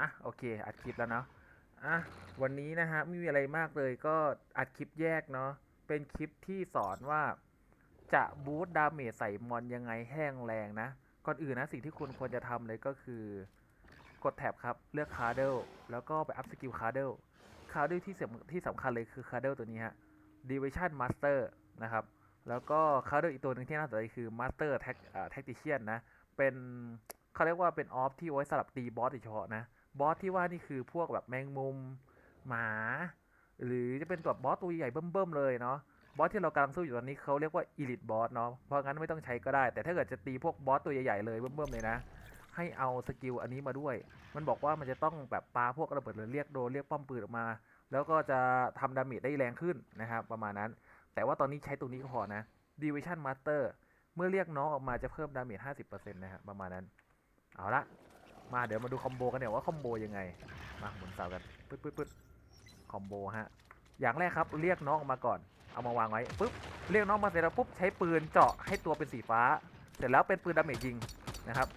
อะโอเค อัดคลิปแล้วเนาะอะวันนี้นะฮะไม่มีอะไรมากเลยก็อัดคลิปแยกเนาะเป็นคลิปที่สอนว่าจะบูสต์ดาเมจใส่มอนยังไงแห้งแรงนะ ก่อนอื่นนะสิ่งที่คุณควรจะทำเลยก็คือกดแท็บครับเลือกคาร์เดลแล้วก็ไปอัพสกิลคาร์เดลคาร์เดลที่สำที่สำคัญเลยคือคาร์เดลตัวนี้ฮะ Division Master นะครับ แล้วก็คาร์เดลอีกตัวหนึ่งที่น่าสนใจคือ Master tactician นะ เป็นเขาเรียกว่าเป็นออฟที่ไว้สำหรับตีบอสโดยเฉพาะนะ บอสที่ว่านี่คือพวกแบบแมงมุม หมา หรือจะเป็นตัวบอสตัวใหญ่เบิ่มๆเลยเนาะบอสที่เรากำลังสู้อยู่ตอนนี้เขาเรียกว่าอีลิทบอสเนาะเพราะงั้นไม่ต้องใช้ก็ได้ แต่ถ้าเกิดจะตีพวกบอสตัวใหญ่ๆเลยเบิ่มๆเลยนะ ให้เอาสกิลอันนี้มาด้วย มันบอกว่ามันจะต้องแบบปาพวกระเบิดหรือเรียกโดนเรียกป้อมปืนออกมา แล้วก็จะทำดาเมจได้แรงขึ้นนะครับประมาณนั้น แต่ว่าตอนนี้ใช้ตรงนี้ก็พอนะ Division Master เมื่อเรียกน้องออกมาจะเพิ่มดาเมจ 50%นะครับประมาณนั้น เอาละ มาเดี๋ยวมาดูคอมโบกันเนี่ยว่าคอมโบยังไง มาหมุนเสากันปึ๊ดปึ๊ดปึ๊ดคอมโบฮะ อย่างแรกครับเรียกน้องออกมาก่อน เอามาวางไว้ปุ๊บเรียกน้องมาเสร็จแล้วปุ๊บใช้ปืนเจาะให้ตัวเป็นสีฟ้า เสร็จแล้วเป็นปืนดาเมจยิงนะครับ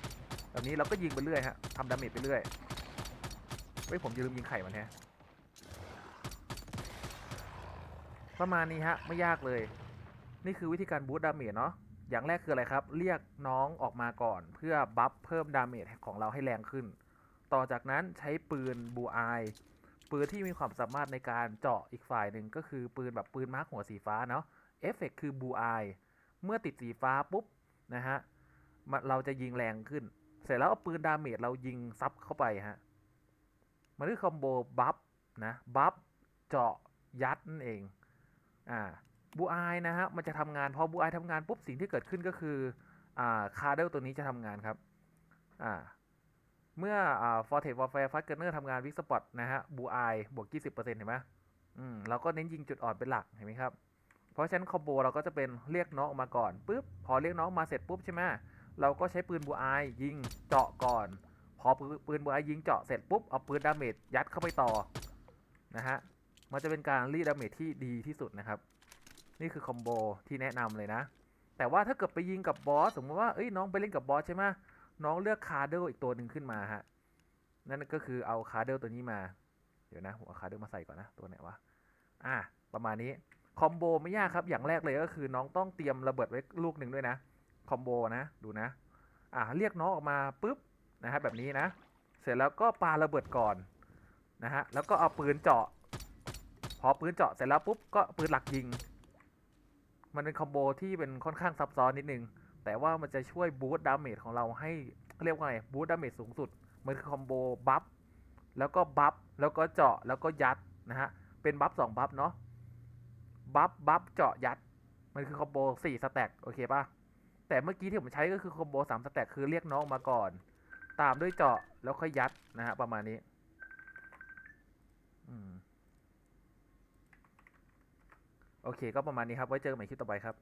แบบนี้เราก็ยิงไปเรื่อยฮะทำดาเมจไปเรื่อยเฮ้ยผมจะลืมยิงไข่มันแฮะประมาณนี้ฮะไม่ยากเลย นี่คือวิธีการบูตดาเมจเนาะ อย่างแรกคืออะไรครับ เรียกน้องออกมาก่อน เพื่อบัฟเพิ่มดาเมจของเราให้แรงขึ้น ต่อจากนั้นใช้ปืนบูอายปืนที่มีความสามารถในการเจาะอีกฝ่ายหนึ่งก็คือปืนแบบปืนมาร์คหัวสีฟ้าเนาะเอฟเฟกคือบูอายเมื่อติดสีฟ้าปุ๊บนะฮะเราจะยิงแรงขึ้น เสร็จแล้วเอาปืนดาเมจเรายิงซับเข้าไปฮะมันคือคอมโบบัฟนะบัฟเจาะยัดนั่นเองอ่า บูอายนะฮะมันจะทำงานพอบูอายทำงานปุ๊บสิ่งที่เกิดขึ้นก็คืออ่าคาร์เดลตัวนี้จะทำงานครับอ่าเมื่ออ่าฟอร์เทสวอลแฟร์ฟัสเกอร์เนอร์ทำงานวิกสปอตนะฮะบูอายบวก 20%เห็นไหมอืมเราก็เน้นยิงจุดอ่อนเป็นหลักเห็นไหมครับ เพราะฉะนั้นคอมโบเราก็จะเป็นเรียกน้องออกมาก่อนปุ๊บพอเรียกน้องมาเสร็จปุ๊บใช่ไหมเราก็ใช้ปืนบูอายยิงเจาะก่อน พอปืนปืนบูอายยิงเจาะเสร็จปุ๊บเอาปืนดาเมจยัดเข้าไปต่อนะฮะมันจะเป็นการรีดดาเมจที่ดีที่สุดนะครับ นี่คือคอมโบที่แนะนำเลยนะ แต่ว่าถ้าเกิดไปยิงกับบอสสมมติว่าเอ้ยน้องไปเล่นกับบอสใช่ไหมน้องเลือกคาร์เดลอีกตัวหนึ่งขึ้นมาฮะนั่นก็คือเอาคาร์เดลตัวนี้มา เดี๋ยวนะผมเอาคาร์เดลมาใส่ก่อนนะตัวไหนวะอะประมาณนี้คอมโบไม่ยากครับอย่างแรกเลยก็คือน้องต้องเตรียมระเบิดไว้ลูกหนึ่งด้วยนะคอมโบนะดูนะอะเรียกน้องออกมาปุ๊บนะครับแบบนี้นะ เสร็จแล้วก็ปาระเบิดก่อนนะฮะแล้วก็เอาปืนเจาะ พอปืนเจาะเสร็จแล้วปุ๊บก็ปืนหลักยิง มันเป็นคอมโบที่เป็นค่อนข้างซับซ้อนนิดนึง แต่ว่ามันจะช่วยบูสต์ดาเมจของเราให้เรียกว่าไงบูสต์ดาเมจสูงสุด มันคือคอมโบบัฟแล้วก็บัฟแล้วก็เจาะแล้วก็ยัดนะฮะ เป็นบัฟสองบัฟเนาะบัฟบัฟเจาะยัด มันคือคอมโบสี่สแต็กโอเคป่ะแต่เมื่อกี้ที่ผมใช้ก็คือคอมโบสามสแต็กคือเรียกน้องมาก่อน ตามด้วยเจาะแล้วค่อยยัดนะฮะประมาณนี้ อืม โอเค ก็ประมาณนี้ครับ ไว้เจอกันใหม่คลิปต่อไปครับ